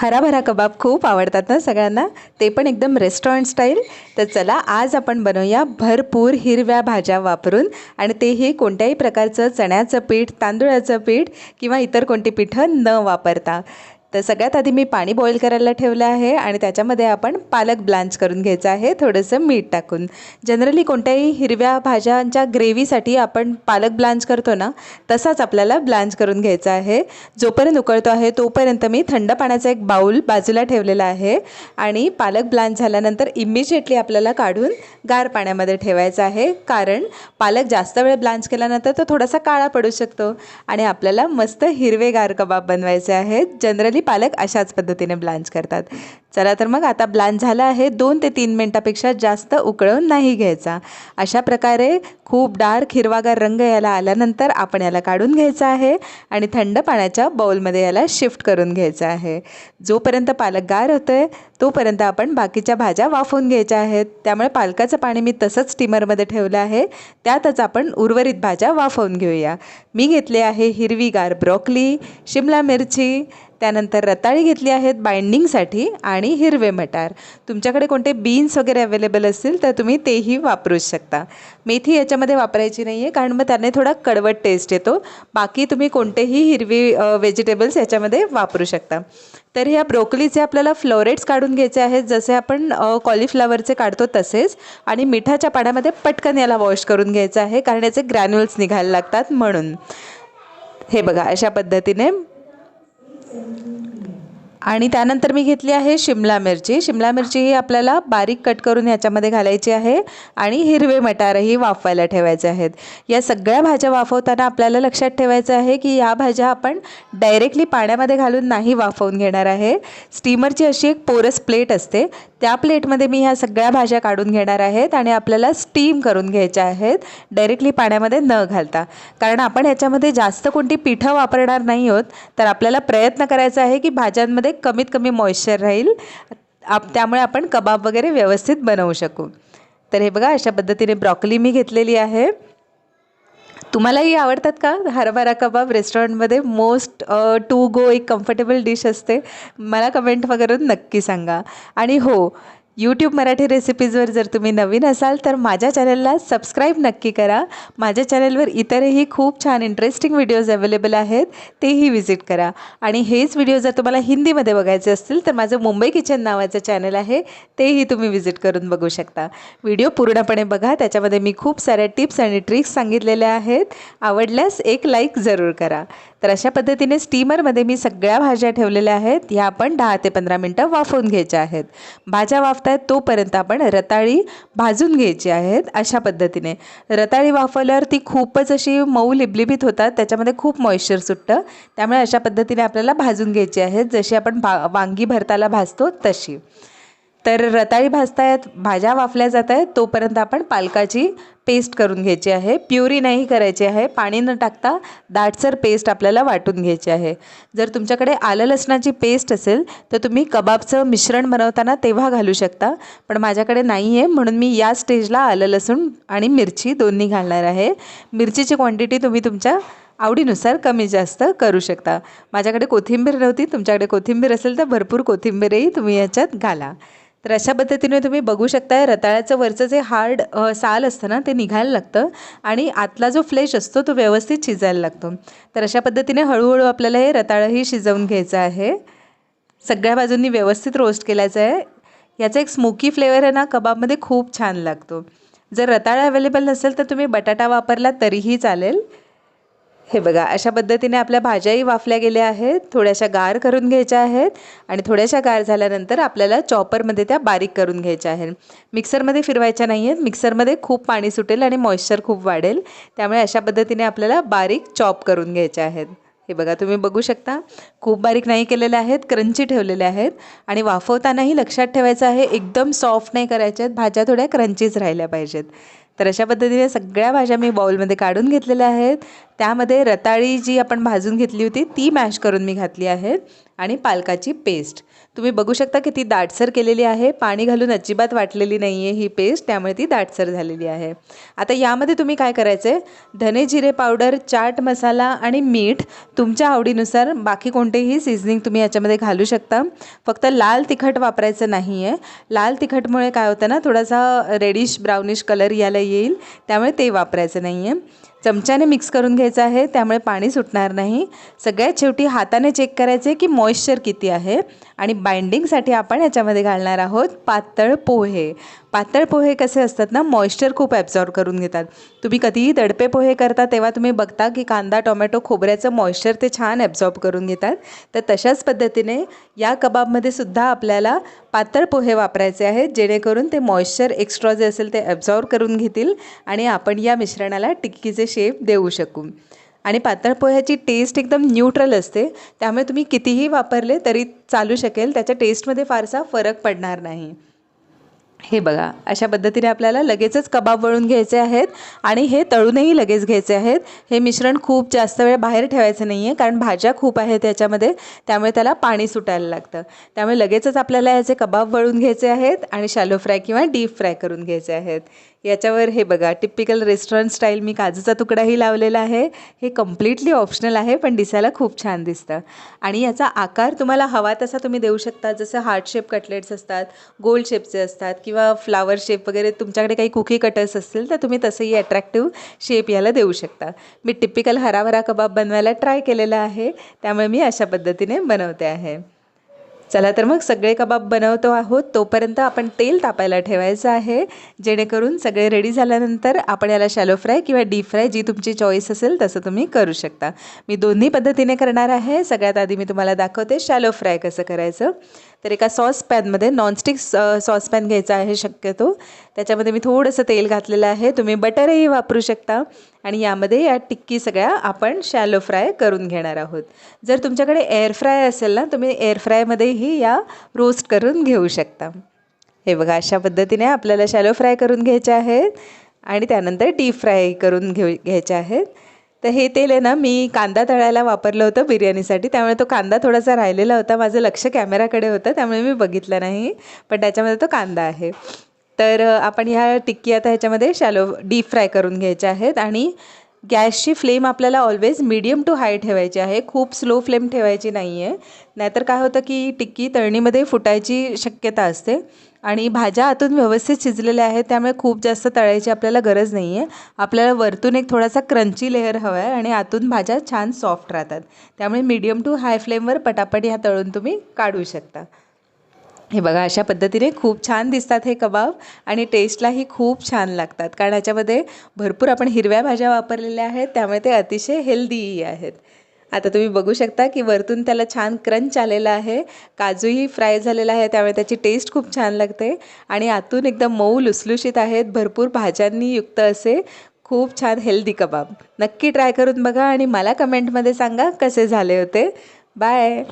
हराभरा कबाब खूप आवडतात ना सगळ्यांना? ते पण एकदम रेस्टॉरंट स्टाईल तर चला आज आपण बनवूया भरपूर हिरव्या भाज्या वापरून. आणि तेही कोणत्याही प्रकारचं चण्याचं पीठ तांदूळाचं पीठ किंवा इतर कोणती पिठं न वापरता. तर सगळ्यात आधी मी पाणी बॉईल करायला ठेवलं आहे आणि त्याच्यामध्ये आपण पालक ब्लांच करून घ्यायचं आहे थोडंसं मीठ टाकून. जनरली कोणत्याही हिरव्या भाज्यांच्या ग्रेव्हीसाठी आपण पालक ब्लांच करतो ना तसाच आपल्याला ब्लांच करून घ्यायचा आहे. जोपर्यंत उकळतो आहे तोपर्यंत मी थंड पाण्याचा एक बाऊल बाजूला ठेवलेला आहे आणि पालक ब्लांच झाल्यानंतर इमिजिएटली आपल्याला काढून गार पाण्यामध्ये ठेवायचं आहे. कारण पालक जास्त वेळ ब्लांच केल्यानंतर तो थोडासा काळा पडू शकतो आणि आपल्याला मस्त हिरवेगार कबाब बनवायचे आहेत. जनरली पालक अशाच पद्धतीने ब्लांच करतात. चला तर मग आता ब्लांच झाला आहे दोन ते तीन मिनटापेक्षा जास्त उकळून नाही घ्यायचा. अशा प्रकारे खूप डार्क हिरवागार रंग याला आल्यानंतर आपण याला काढून घ्यायचा आहे आणि थंड पाण्याच्या बाऊलमध्ये याला शिफ्ट करून घ्यायचं आहे. जोपर्यंत पालक गार होतं आहे तोपर्यंत आपण बाकीच्या भाज्या वाफवून घ्यायच्या आहेत. त्यामुळे पालकाचं पाणी मी तसंच स्टीमरमध्ये ठेवलं आहे. त्यातच आपण उर्वरित भाज्या वाफवून घेऊया. मी घेतले आहे हिरवीगार ब्रॉकली शिमला मिरची त्यानंतर रताळी घेतली आहेत बाइंडिंगसाठी आणि हिरवे मटार. तुमच्याकडे कोणते बीन्स वगैरे अवेलेबल असतील तर तुम्ही तेही वापरू शकता. मेथी याच्यामध्ये वापरायची नाही आहे कारण मग त्याने थोडा कडवट टेस्ट येतो. बाकी तुम्ही कोणतेही हिरवी व्हेजिटेबल्स याच्यामध्ये वापरू शकता. तर ह्या ब्रोकलीचे आपल्याला फ्लोरेट्स काढून घ्यायचे आहेत जसे आपण कॉलीफ्लावरचे काढतो तसेच आणि मिठाच्या पाण्यामध्ये पटकन याला वॉश करून घ्यायचं आहे कारण याचे ग्रॅन्युल्स निघायला लागतात म्हणून. हे बघा अशा पद्धतीने Amém. आणि त्यानंतर मी घेतली आहे शिमला मिरची. शिमला मिरची ही आपल्याला बारीक कट करून ह्याच्यामध्ये घालायची आहे आणि हिरवे मटारही वाफवायला ठेवायचे आहेत. या सगळ्या भाज्या वाफवताना आपल्याला लक्षात ठेवायचं आहे की या भाज्या आपण डायरेक्टली पाण्यामध्ये घालून नाही वाफवून घेणार आहे. स्टीमरची अशी एक पोरस प्लेट असते. त्या प्लेटमध्ये मी ह्या सगळ्या भाज्या काढून घेणार आहेत आणि आपल्याला स्टीम करून घ्यायच्या आहेत. डायरेक्टली पाण्यामध्ये न घालता. कारण आपण ह्याच्यामध्ये जास्त कोणती पिठं वापरणार नाही आहोत तर आपल्याला प्रयत्न करायचा आहे की भाज्यांमध्ये कमीत कमी मॉइश्चर राहील. आप त्यामुळे आपण कबाब वगैरे व्यवस्थित बनवू शकू. तर हे बघा अशा पद्धतीने ब्रॉकली मी घेतलेली आहे. तुम्हालाही आवडतात का? हरभरा कबाब रेस्टॉरंटमध्ये मोस्ट टू गो एक कम्फर्टेबल डिश असते. मला कमेंट वगैरे नक्की सांगा. आणि हो यूट्यूब मराठी रेसिपीजवर जर तुम्ही नवीन असाल तर माझ्या चॅनलला सबस्क्राईब नक्की करा. माझ्या चॅनलवर इतरही खूप छान इंटरेस्टिंग व्हिडिओज अवेलेबल आहेत तेही व्हिजिट करा. आणि हेच व्हिडिओ जर तुम्हाला हिंदीमध्ये बघायचे असतील तर माझं मुंबई किचन नावाचं चॅनल आहे तेही तुम्ही व्हिजिट करून बघू शकता. व्हिडिओ पूर्णपणे बघा त्याच्यामध्ये मी खूप साऱ्या टिप्स आणि ट्रिक्स सांगितलेल्या आहेत. आवडल्यास एक लाईक जरूर करा. तर अशा पद्धतीने स्टीमरमध्ये मी सगळ्या भाज्या ठेवलेल्या आहेत. ह्या आपण दहा ते पंधरा मिनटं वाफवून घ्यायच्या आहेत. भाज्या वाफतायत तोपर्यंत आपण रताळी भाजून घ्यायची आहेत अशा पद्धतीने. रताळी वाफवल्यावर ती खूपच अशी मऊ लिबलिबीत होतात. त्याच्यामध्ये खूप मॉइश्चर सुटतं. त्यामुळे अशा पद्धतीने आपल्याला भाजून घ्यायची आहेत. जशी आपण भा वांगी भरताला भाजतो तशी. तर रताळी भाजतायत भाज्या वाफल्या जात आहेत तोपर्यंत आपण पालकाची पेस्ट करून घ्यायची आहे. प्युरी नाही करायची आहे पाणी न टाकता दाटसर पेस्ट आपल्याला वाटून घ्यायची आहे. जर तुमच्याकडे आलं लसणाची पेस्ट असेल तर तुम्ही कबाबचं मिश्रण बनवताना तेव्हा घालू शकता. पण माझ्याकडे नाही आहे म्हणून मी या स्टेजला आलं लसूण आणि मिरची दोन्ही घालणार आहे. मिरचीची क्वांटिटी तुम्ही तुमच्या आवडीनुसार कमी जास्त करू शकता. माझ्याकडे कोथिंबीर नव्हती तुमच्याकडे कोथिंबीर असेल तर भरपूर कोथिंबीरही तुम्ही याच्यात घाला. तर अशा पद्धतीने तुम्ही बघू शकताय रताळ्याचं वरचं जे हार्ड साल असतं ना ते निघायला लागतं आणि आतला जो फ्लेश असतो तो व्यवस्थित शिजायला लागतो. तर अशा पद्धतीने हळूहळू आपल्याला हे रताळंही शिजवून घ्यायचं आहे. सगळ्या बाजूंनी व्यवस्थित रोस्ट केल्याचं आहे. याचा एक स्मोकी फ्लेवर आहे ना कबाबमध्ये खूप छान लागतो. जर रताळा अवेलेबल नसेल तर तुम्ही बटाटा वापरला तरीही चालेल. हे बघा अशा पद्धतीने आपल्या भाज्याही वाफल्या गेल्या आहेत थोड्याशा गार करून घ्यायच्या आहेत आणि थोड्याशा गार झाल्यानंतर आपल्याला चॉपरमध्ये त्या बारीक करून घ्यायच्या आहेत. मिक्सरमध्ये फिरवायच्या नाही आहेत मिक्सरमध्ये खूप पाणी सुटेल आणि मॉइश्चर खूप वाढेल. त्यामुळे अशा पद्धतीने आपल्याला बारीक चॉप करून घ्यायच्या आहेत. हे बघा तुम्ही बघू शकता खूप बारीक नाही केलेले आहेत क्रंची ठेवलेले आहेत आणि वाफवतानाही लक्षात ठेवायचं आहे एकदम सॉफ्ट नाही करायच्या आहेत भाज्या थोड्या क्रंचीच राहिल्या पाहिजेत. तर अशा पद्धतीने सगळ्या भाज्या मी बाउलमध्ये काढून घेतलेल्या आहेत. त्यामध्ये रताळी जी आपण भाजून घेतली होती ती मॅश करून मी घातली आहे आणि पालकाची पेस्ट तुम्ही बघू शकता की ती दाटसर केलेली आहे. पाणी घालून अजिबात वाटलेली नाही आहे ही पेस्ट त्यामुळे ती दाटसर झालेली आहे. आता यामध्ये तुम्ही काय करायचं आहे धने जिरे पावडर चाट मसाला आणि मीठ तुमच्या आवडीनुसार बाकी कोणतेही सिझनिंग तुम्ही याच्यामध्ये घालू शकता. फक्त लाल तिखट वापरायचं नाही आहे लाल तिखटमुळे काय होतं ना थोडासा रेडिश ब्राउनिश कलर याला येईल. त्यामुळे ते वापरायचं नाही आहे चमच्याने मिक्स करून घ्यायचं आहे त्यामुळे पाणी सुटणार नाही. सगळ्यात शेवटी हाताने चेक करायचे की मॉइश्चर किती आहे. आणि बाइंडिंगसाठी आपण याच्यामध्ये घालणार आहोत पातळ पोहे. पातळ पोहे कसे असतात ना मॉइश्चर खूप ॲब्झॉर्ब करून घेतात. तुम्ही कधीही दडपे पोहे करता तेव्हा तुम्ही बघता की कांदा टोमॅटो खोबऱ्याचं मॉइश्चर ते छान ॲब्झॉर्ब करून घेतात. तर तशाच पद्धतीने या कबाबमध्ये सुद्धा आपल्याला पातळ पोहे वापरायचे आहेत जेणेकरून ते मॉइश्चर एक्स्ट्रा जे असेल ते ॲब्झॉर्ब करून घेतील आणि आपण या मिश्रणाला टिक्कीचे शेप देऊ शकू. आणि पातळ पोह्याची टेस्ट एकदम न्यूट्रल असते त्यामुळे तुम्ही कितीही वापरले तरी चालू शकेल त्याच्या टेस्टमध्ये फारसा फरक पडणार नाही. हे बघा अशा पद्धतीने आपल्याला लगेचच कबाब वळून घ्यायचे आहेत आणि हे तळूनही लगेच घ्यायचे आहेत. हे मिश्रण खूप जास्त वेळ बाहेर ठेवायचं नाही आहे कारण भाज्या खूप आहेत याच्यामध्ये त्यामुळे त्याला पाणी सुटायला लागतं. त्यामुळे लगेचच आपल्याला ह्याचे कबाब वळून घ्यायचे आहेत आणि शॅलो फ्राय किंवा डीप फ्राय करून घ्यायचे आहेत. याच्यावर हे बघा टिपिकल रेस्टॉरंट स्टाईल मी काजूचा तुकडाही लावलेला आहे. हे कम्प्लिटली ऑप्शनल आहे पण दिसायला खूप छान दिसतं. आणि याचा आकार तुम्हाला हवा तसा तुम्ही देऊ शकता. जसं हार्ट शेप कटलेट्स असतात गोल शेपचे असतात किंवा फ्लावर शेप वगैरे तुमच्याकडे काही कुकी कटर्स असतील तर तुम्ही तसंही अट्रॅक्टिव्ह शेप याला देऊ शकता. मी टिपिकल हराभरा कबाब बनवायला ट्राय केलेला आहे. त्यामुळे मी अशा पद्धतीने बनवते आहे. चला तर मग सगळे कबाब बनवतो आहोत. तोपर्यंत आपण तेल तापायला ठेवायचं आहे. जेणेकरून सगळे रेडी झाल्यानंतर आपण याला शॅलो फ्राय किंवा डीप फ्राय जी तुमची चॉईस असेल तसं तुम्ही करू शकता. मी दोन्ही पद्धतीने करणार आहे. सगळ्यात आधी मी तुम्हाला दाखवते शॅलो फ्राय कसं करायचं. तर एका सॉसपॅनमध्ये नॉनस्टिक सॉसपॅन घ्यायचा आहे शक्यतो. त्याच्यामध्ये मी थोडंसं तेल घातलेलं आहे. तुम्ही बटरही वापरू शकता. आणि यामध्ये या टिक्की सगळ्या आपण शॅलो फ्राय करून घेणार आहोत. जर तुमच्याकडे एअर फ्राय असेल ना तुम्ही एअर फ्रायमध्येही या रोस्ट करून घेऊ शकता. हे बघा अशा पद्धतीने आपल्याला शॅलो फ्राय करून घ्यायचे आहेत. आणि त्यानंतर डीप फ्राय करून घेऊ घ्यायचे आहेत. तर हे तेल आहे ना मी कांदा तळायला वापरलं होतं बिर्याणीसाठी. त्यामुळे तो कांदा थोडासा राहिलेला होता. माझं लक्ष कॅमेराकडे होतं त्यामुळे मी बघितलं नाही. पण त्याच्यामध्ये तो कांदा आहे. तर आपण ह्या टिक्की आता ह्याच्यामध्ये शॅलो डीप फ्राय करून घ्यायच्या आहेत. आणि गॅसची फ्लेम आपल्याला ऑलवेज मीडियम टू हाय ठेवायची आहे. खूप स्लो फ्लेम ठेवायची नाही आहे नाहीतर काय होतं की टिक्की तळणीमध्ये फुटायची शक्यता असते. आणि भाज्या आतून व्यवस्थित शिजलेल्या आहेत त्यामुळे खूप जास्त तळायची आपल्याला गरज नाही आहे आपल्याला वरतून एक थोडासा क्रंची लेअर हवा आहे आणि आतून भाज्या छान सॉफ्ट राहतात. त्यामुळे मीडियम टू हाय फ्लेमवर पटापट ह्या तळून तुम्ही काढू शकता. हे बघा अशा पद्धतीने खूप छान दिसतात हे कबाब आणि टेस्टलाही खूप छान लागतात. कारण याच्यामध्ये भरपूर आपण हिरव्या भाज्या वापरलेल्या आहेत त्यामुळे ते अतिशय हेल्दीही आहेत. आता तुम्ही बघू शकता की वरतून त्याला छान क्रंच आलेला आहे काजूही फ्राय झालेला आहे त्यामुळे त्याची टेस्ट खूप छान लागते. आणि आतून एकदम मऊ लुसलुशीत आहेत भरपूर भाज्यांनी युक्त असे खूप छान हेल्दी कबाब. नक्की ट्राय करून बघा आणि मला कमेंटमध्ये सांगा कसे झाले होते. बाय